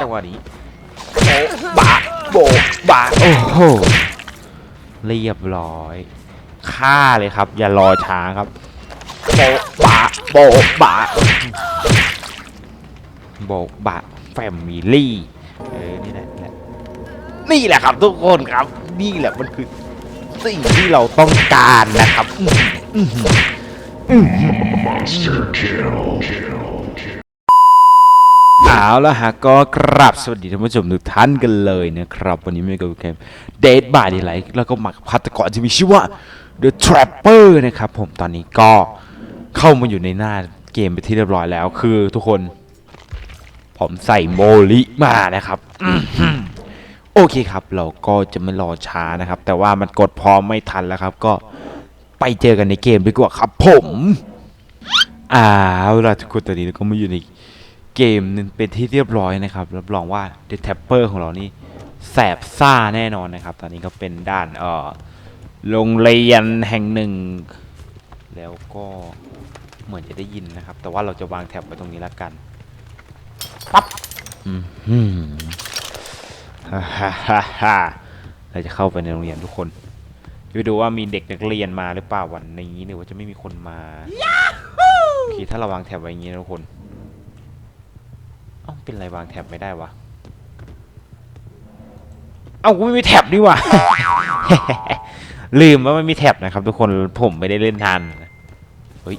จังหวะนี้โบะบะโบะบะโอ้โหเรียบร้อยฆ่าเลยครับ อย่ารอช้าครับโบะบะโบะบะโบะบะแฟมิลี่เออนี่แหละนี่แหละนี่แหละครับทุกคนครับ นี่แหละมันคือสิ่งที่เราต้องการนะครับอื้อหืออื้อหือ Monster kill. เอาละฮะก็กราบสวัสดีท่านผู้ชมทุกท่านกันเลยนะครับ วันนี้ไม่กับเกม Dead by Daylight แล้วก็มากัตกรที่มีชื่อว่า The Trapper นะครับผมตอนนี้ก็เข้ามาอยู่ในหน้าเกมไปที่เรียบร้อยแล้วคือทุกคน ผมใส่โมลิมานะครับ โอเคครับ เราก็จะไม่รอช้านะครับ แต่ว่ามันกดพร้อมไม่ทันแล้วครับ ก็ไปเจอกันในเกมดีกว่าครับผมเอาล่ะทุกคนตอนนี้ก็มาอยู่ใน เกมหนึงเป็นที่เรียบร้อยนะครับรับรองว่า The Tapper ของเรานี่แสบซ่าแน่นอนนะครับ ตอนนี้ก็เป็นด้านเอ่อโรงเรียนแห่งหนึ่ง แล้วก็เหมือนจะได้ยินนะครับ แต่ว่าเราจะวางแท็บไว้ตรงนี้แล้วกันปั๊บอืมฮึฮ่าฮ่าฮ่าฮ่าเราจะเข้าไปในโรงเรียนทุกคนไปดูว่ามีเด็กนักเรียนมาหรือเปล่าวันนี้หรือว่าจะไม่มีคนมาโอเคถ้าเราวางแท็บไว้อย่างนี้นะทุกคน เป็นไรวางแท็บไม่ได้วะ เอ้ากูไม่มีแท็บนี่วะ ลืมว่าไม่มีแท็บนะครับ ทุกคนผมไม่ได้เล่นทันเฮ้ย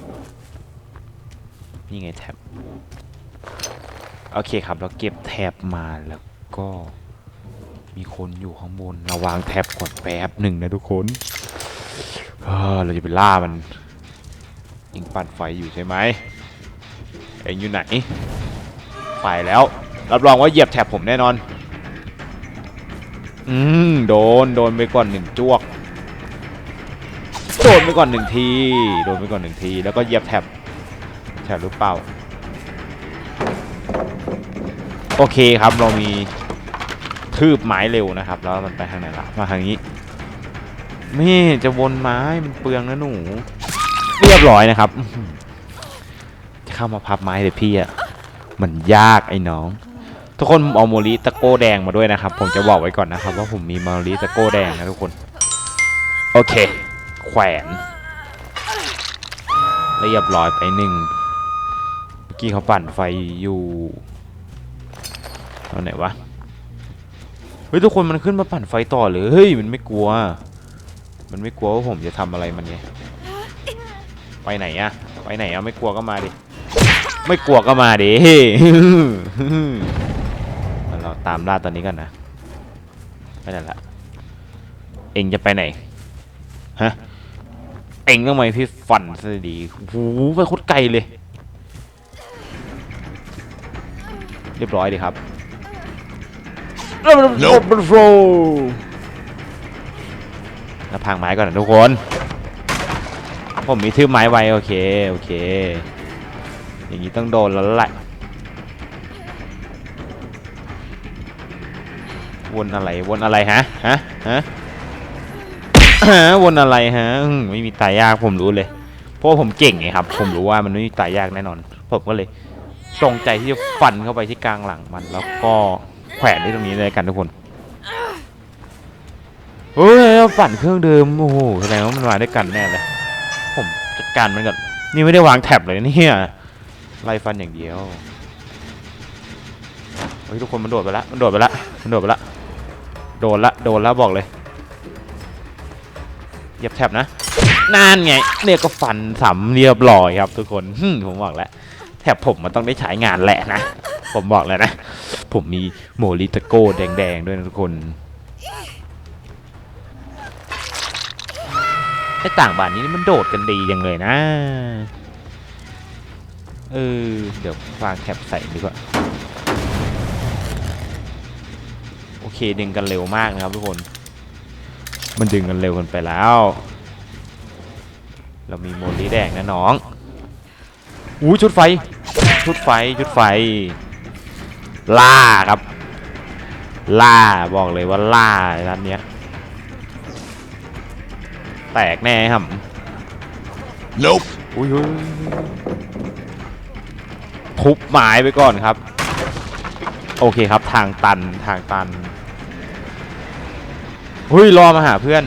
นี่ไงแท็บโอเคครับ เราเก็บแท็บมาแล้วก็มีคนอยู่ข้างบนเราวางแท็บก่อนแป๊บหนึ่งนะทุกคนเออเราจะไปล่ามันยิงปั่นไฟอยู่ใช่ไหมเอ็งอยู่ไหน ไปแล้ว รับรองว่าเหยียบแถบผมแน่นอน อืม โดน โดนไปก่อนหนึ่งจวก โดนไปก่อนหนึ่งที โดนไปก่อนหนึ่งที แล้วก็เหยียบแถบ แถบหรือเปล่า โอเคครับ เรามีทืบไม้เร็วนะครับ แล้วมันไปทางไหนล่ะ มาทางนี้นี่จะวนไม้มันเปลืองนะหนู เรียบร้อยนะครับ จะเข้ามาพับไม้เลยพี่อะ มันยากไอ้น้อง ทุกคนผมเอาโมริตะโก้แดงมาด้วยนะครับ ผมจะบอกไว้ก่อนนะครับ ว่าผมมีโมริตะโก้แดงนะทุกคน โอเค แขวนเรียบร้อยไปหนึ่งเมื่อกี้เขาปั่นไฟอยู่ตอนไหนวะเฮ้ยทุกคนมันขึ้นมาปั่นไฟต่อเลยเฮ้ยมันไม่กลัว มันไม่กลัวว่าผมจะทำอะไรมันไงไปไหนอะไปไหนอะไม่กลัวก็มาดิ ไม่กลัวก็มาดิเราตามล่าตอนนี้กันนะไปไหนละเอ็งจะไปไหนฮะเอ็งต้องมาพี่ฟันซะดีโอ้โหไปโคตรไกลเลย เรียบร้อยดีครับแล้วพังไม้ก่อนนะทุกคน ผมมีทื่อไม้ไว้โอเค โอเค อย่างนี้ต้องโดนแล้วแหละวนอะไรวนอะไรฮะฮะฮะฮะวนอะไรฮะไม่มีตายยากผมรู้เลย เพราะผมเก่งไงครับ ผมรู้ว่ามันไม่มีตายยากแน่นอน ผมก็เลยตรงใจที่จะฟันเข้าไปที่กลางหลังมัน แล้วก็แขวนที่ตรงนี้เลยกันทุกคนเฮ้ยฝันเครื่องเดิมโอ้โหแสดงว่ามันมาด้วยกันแน่เลย ผมจัดการมันก่อนนี่ไม่ได้วางแท็บเลยเนี่ย ไล่ฟันอย่างเดียวเฮ้ยทุกคนมันโดดไปละมันโดดไปละมันโดดไปละโดนละโดนล้วบอกเลยเหยียบแทบนะนั่นไงเนี่ยก็ฟันสำเรียบร้อยครับ ทุกคนผมบอกแล้วแทบผมมันต้องได้ใช้งานแหละนะผมบอกเลยนะ ผมมีโมลิตโก้แดงๆด้วยนะทุกคนไอ้ต่างบ้านนี้มันโดดกันดียังเลยนะ เออ เดี๋ยววางแท็บใส่ดีกว่า โอเคดึงกันเร็วมากนะครับทุกคน มันดึงกันเร็วกันไปแล้ว เรามีโมลีแดงนะน้องอู้ชุดไฟ ชุดไฟ ชุดไฟ ล่าครับ ล่าบอกเลยว่าล่าร้านเนี้ย แตกแน่ครับ Nope. อุ้ยอุ้ย ทุบไม้ไปก่อนครับ โอเคครับทางตันทางตันเฮ้ยรอมาหาเพื่อน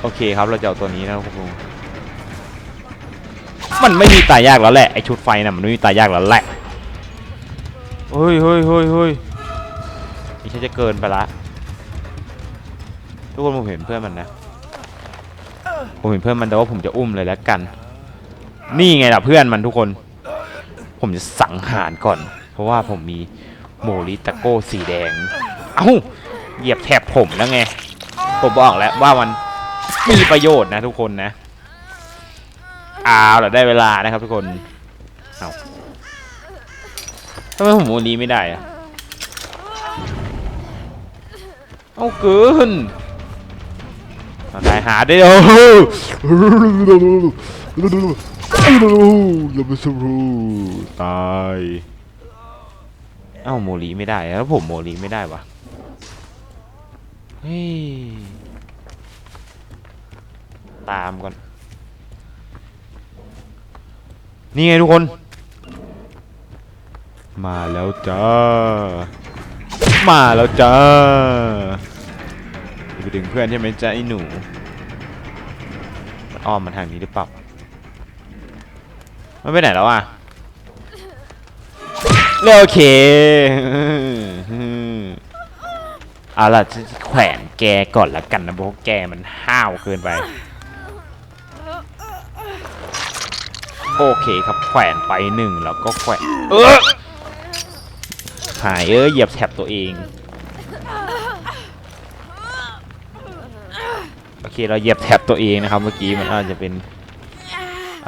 โอเคครับเราจะเอาตัวนี้นะครับผมมันไม่มีตายยากแล้วแหละไอชุดไฟน่ะมันไม่มีตายยากแล้วแหละเฮ้ยเฮ้ยเฮ้ยเฮ้ยนี่ฉันจะเกินไปละทุกคนผมเห็นเพื่อนมันนะผมเห็นเพื่อนมันแต่ว่าผมจะอุ้มเลยแล้วกัน นี่ไงล่ะเพื่อนมันทุกคน ผมจะสังหารก่อน เพราะว่าผมมีโมริตะโก้สีแดง เอ้า เหยียบแถบผมแล้วไง ผมบอกแล้วว่ามันมีประโยชน์นะทุกคนนะเอาล่ะได้เวลานะครับทุกคน เอาทำไมผมโมลีไม่ได้อะเอาเกินตายหาได้โอ้ โหอย่าไปสู้ตาย เอ้าโมลีไม่ได้แล้วผมโมลีไม่ได้วะเฮ้ย ตามก่อน นี่ไงทุกคน มาแล้วจ้า มาแล้วจ้าจะไปดึงเพื่อนใช่ไหมจ้าไอ้หนูมันอ้อมมาทางนี้หรือเปล่า มันไปไหนแล้วอะโอเคเอาล่ะฉันจะแขวนแกก่อนละกันนะเพราะว่าแกมันห้าวเกินไป โอเคครับแขวนไปหนึ่งแล้วก็แขวนเออหายเออเหยียบแถบตัวเองโอเคเราเหยียบแถบตัวเองนะครับ เมื่อกี้มันอาจจะเป็น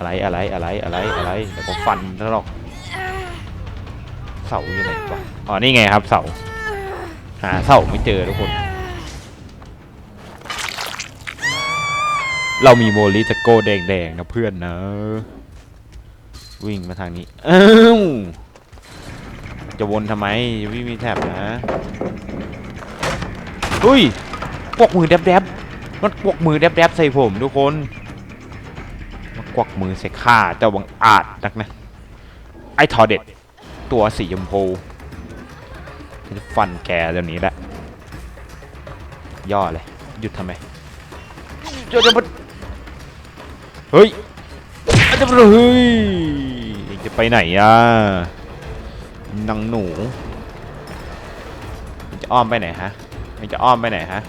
อะไรอะไรอะไรอะไรอะไรแต่ผมฟันแล้วหรอกเสาอยู่ไหนวะอ๋อนี่ไงครับเสาหาเสาไม่เจอทุกคน เรามีโมลิตะโก้แดงๆนะเพื่อนนะ วิ่งมาทางนี้อ้าจะวนทำไมวิ่งมีแถบนะอุ้ยกวกมือแดบๆมันกวกมือแดบๆใส่ผมทุกคน วักมือใส่ข้าเจ้าบังอาจนักนะ ไอ้ทอเด็ด ตัวสีชมพูจะฟันแกเดี๋ยวนี้แหละ ย่อเลย หยุดทำไมหยุดจะมาเฮ้ยจะมาเฮ้ยจะไปไหนอะนังหนูจะอ้อมไปไหนฮะมันจะอ้อมไปไหนฮะ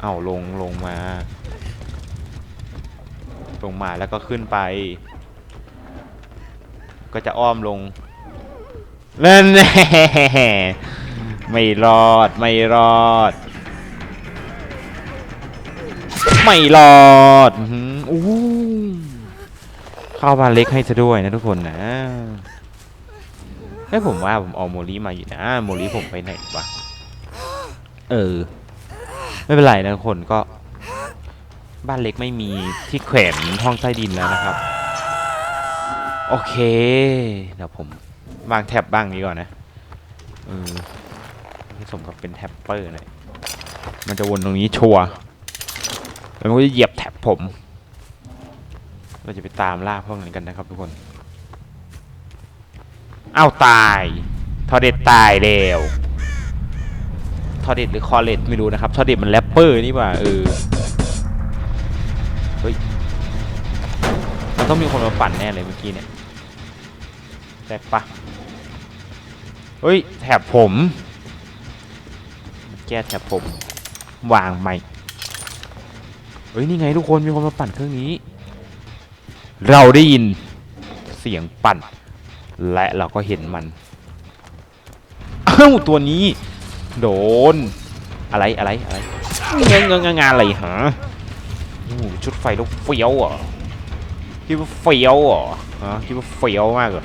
เอาลงลงมา ลงมาแล้วก็ขึ้นไป ก็จะอ้อมลงนั่นแน่ไม่รอดไม่รอด ไม่รอดอู้เข้าบ้านเล็กให้ซะด้วยนะทุกคนนะให้ยผมว่าผมเอาโมลีมาอยู่นะโมลีผมไปไหนวะเออ ไม่เป็นไรนะคนก็ บ้านเล็กไม่มีที่แขวนห้องใต้ดินแล้วนะครับ โอเค เดี๋ยวผมวางแท็บบ้างนี้ก่อนนะเออสมกับเป็นแท็บเปอร์หน่อยมันจะวนตรงนี้ชัวร์แล้วมันก็จะเหยียบแท็บผม เราจะไปตามล่าพวกนั้นกันนะครับทุกคนอ้าวตายทอเด็ดตายแล้วทอเด็ดหรือคอเลดไม่รู้นะครับทอเด็ดมันแรปเปอร์นี่ว่าเออ เฮ้ย มันต้องมีคนมาปั่นแน่เลยเมื่อกี้เนี่ยแตกปะเฮ้ยแถบผม แก้แถบผม วางใหม่เฮ้ยนี่ไงทุกคนมีคนมาปั่นเครื่องนี้ เราได้ยินเสียงปั่น และเราก็เห็นมันอ้าวตัวนี้ โดน อะไรอะไรอะไรเงงเงงงานอะไรหาโอ้โหชุดไฟลูกเฟี้ยวอะ คิดว่าเฟี้ยวเหรอฮะคิดว่าเฟี้ยวมากเหรอ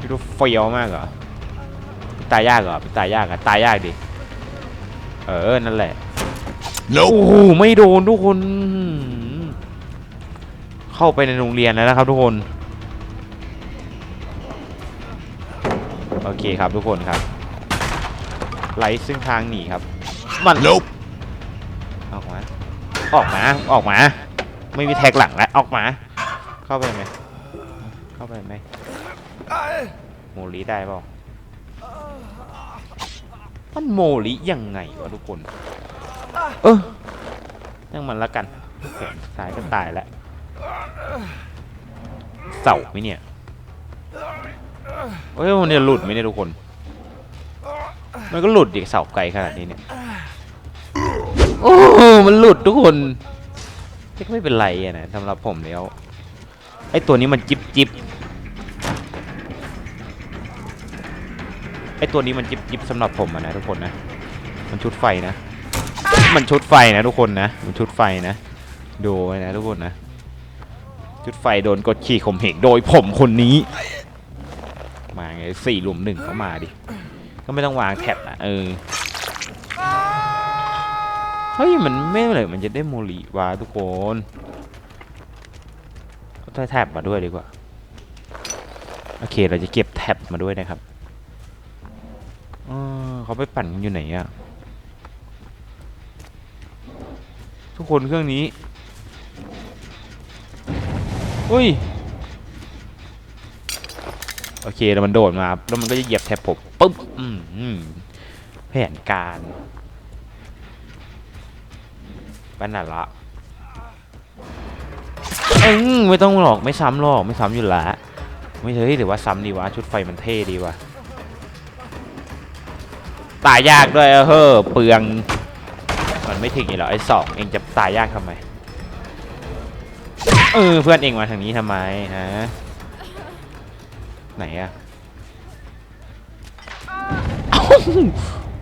คิดว่าเฟี้ยวมากเหรอตายยากเหรอตายยากอะตายยากดิ เออ นั่นแหละโอ้ Nope. โหไม่โดนทุกคน เข้าไปในโรงเรียนแล้วนะครับทุกคน โอเคครับทุกคนครับไล่ซึ่งทางหนีครับ มัน Nope. ออกมา ออกมา ออกมา ไม่มีแท็กหลังแล้วออกมา เข้าไปไหมเข้าไปไหมโมลิได้เปล่ามันโมลิยังไงวะทุกคน เออยังมันละกันแขนซ้ายก็ตายแล้วเสาไหมเนี่ยเฮ้ยมันจะหลุดไหมเนี่ยทุกคน มันก็หลุดดิเสาไกลขนาดนี้เนี่ย โอ้โหมันหลุดทุกคน แต่ก็ไม่เป็นไรอะนะสำหรับผมแล้วไอตัวนี้มันจิบจิบไอตัวนี้มันจิบจิบสำหรับผมอะนะทุกคนนะ มันชุดไฟนะ มันชุดไฟนะทุกคนนะ มันชุดไฟนะ ดูไว้นะทุกคนนะ ชุดไฟโดนกดขี่ข่มเหงโดยผมคนนี้ มาไงสี่หลุมหนึ่งเข้ามาดิ ก็ไม่ต้องวางแท็บอะเออ ฮ้ย มันไม่เลยมันจะได้โมลีวะทุกคนก็ได้แท็บมาด้วยดีกว่า โอเค เราจะเก็บแท็บมาด้วยนะครับเขาไปปั่นอยู่ไหนอะทุกคนเครื่องนี้อุ้ย โอเค แล้วมันโดดมา แล้วมันก็จะเหยียบแท็บผมปุ๊บ อืมแผนการ ปัญหาละเอ้งไม่ต้องหรอกไม่ซ้ำหรอกไม่ซ้ำอยู่และไม่เฮ้ยหรือว่าซ้ำดีวะชุดไฟมันเท่ดีวะตายยากด้วยเออเฮ้อเปลืองมันไม่ถึงอีกหรอไอ้สองเองจะตายยากทำไมเออเพื่อนเองมาทางนี้ทำไมฮะไหนอะ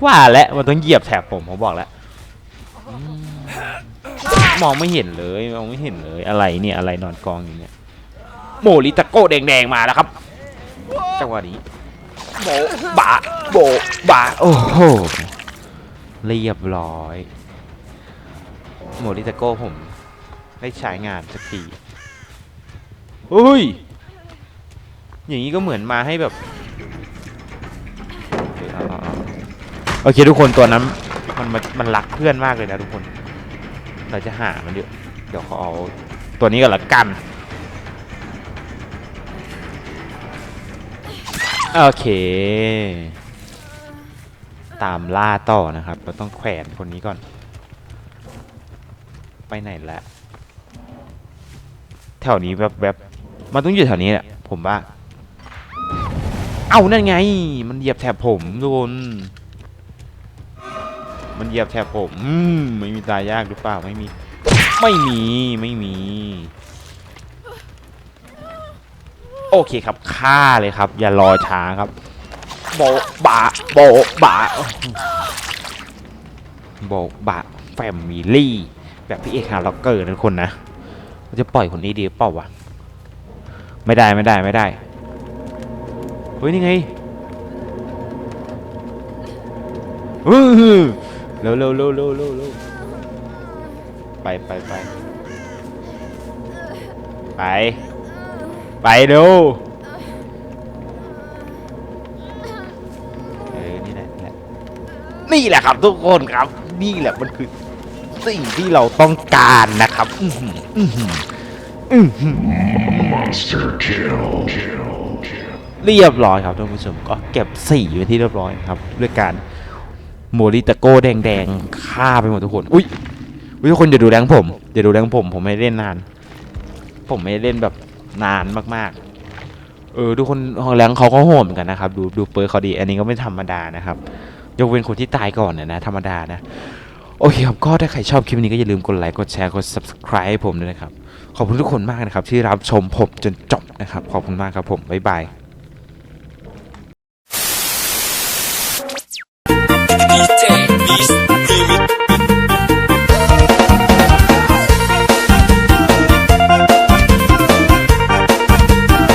ว่าแล้วมันต้องเหยียบแถบผมผมบอกแล้ว มองไม่เห็นเลยมองไม่เห็นเลยอะไรเนี่ยอะไรนอนกองอยู่เนี่ยโมริตะโก้แดงๆมาแล้วครับจังหวะนี้โบบะโบบะโอ้โหเรียบร้อย โมริตะโก้ผมได้ใช้งานสักทีเฮ้ย อย่างนี้ก็เหมือนมาให้แบบโอเคทุกคนตัวนั้นมันมันรักเพื่อนมากเลยนะทุกคน เราจะหามันเดี๋ยวเดี๋ยวเขาเอาตัวนี้กันละกัน โอเค ตามล่าต่อนะครับ เราต้องแขวนคนนี้ก่อน ไปไหนละแถวนี้แบบแบบมันต้องอยู่แถวนี้แหละผมว่า เอานั่นไง มันเหยียบแถบผมโดน มันเหยียบแถบผมอืมไม่มีตายยากหรือเปล่าไม่มี ไม่มีไม่มี โอเคครับฆ่าเลยครับ อย่ารอช้าครับ โบบะโบบะโบบะแฟมิลี่ แบบพี่เอกฮาร์ล็อกเกอร์นะทุกคนนะเราจะปล่อยคนนี้ดีหรือเปล่าวะไม่ได้ไม่ได้ไม่ได้เฮ้ยนี่ไงเฮ้ย เร็วเร็วเร็วเร็วเร็วเร็วไปไปไปไป ไปเร็วเออนี่แหละนี่แหละนี่แหละครับทุกคนครับ นี่แหละมันคือสิ่งที่เราต้องการนะครับ อื้อหืออื้อหืออื้อหือ Monster kill. Kill. Kill. เรียบร้อยครับท่านผู้ชมก็เก็บสี่ไว้ที่เรียบร้อยครับ ด้วยการ โมริตะโก้แดงๆฆ่าไปหมดทุกคนอุ้ยอุ้ยทุกคนอย่าดูแรงผมอย่าดูแรงผม ผมไม่เล่นนาน ผมไม่เล่นแบบนานมากๆ เออทุกคนของแรงเขาก็โหดเหมือนกันนะครับ ดูดูเปิร์เขาดี อันนี้ก็ไม่ธรรมดานะครับ ยกเว้นคนที่ตายก่อนเนี่ยนะธรรมดานะ โอเคครับก็ถ้าใครชอบคลิปนี้ก็อย่าลืมกดไลค์กดแชร์กด subscribe ให้ผมด้วยนะครับขอบคุณทุกคนมากนะครับที่รับชมผมจนจบนะครับขอบคุณมากครับผมบ๊ายบาย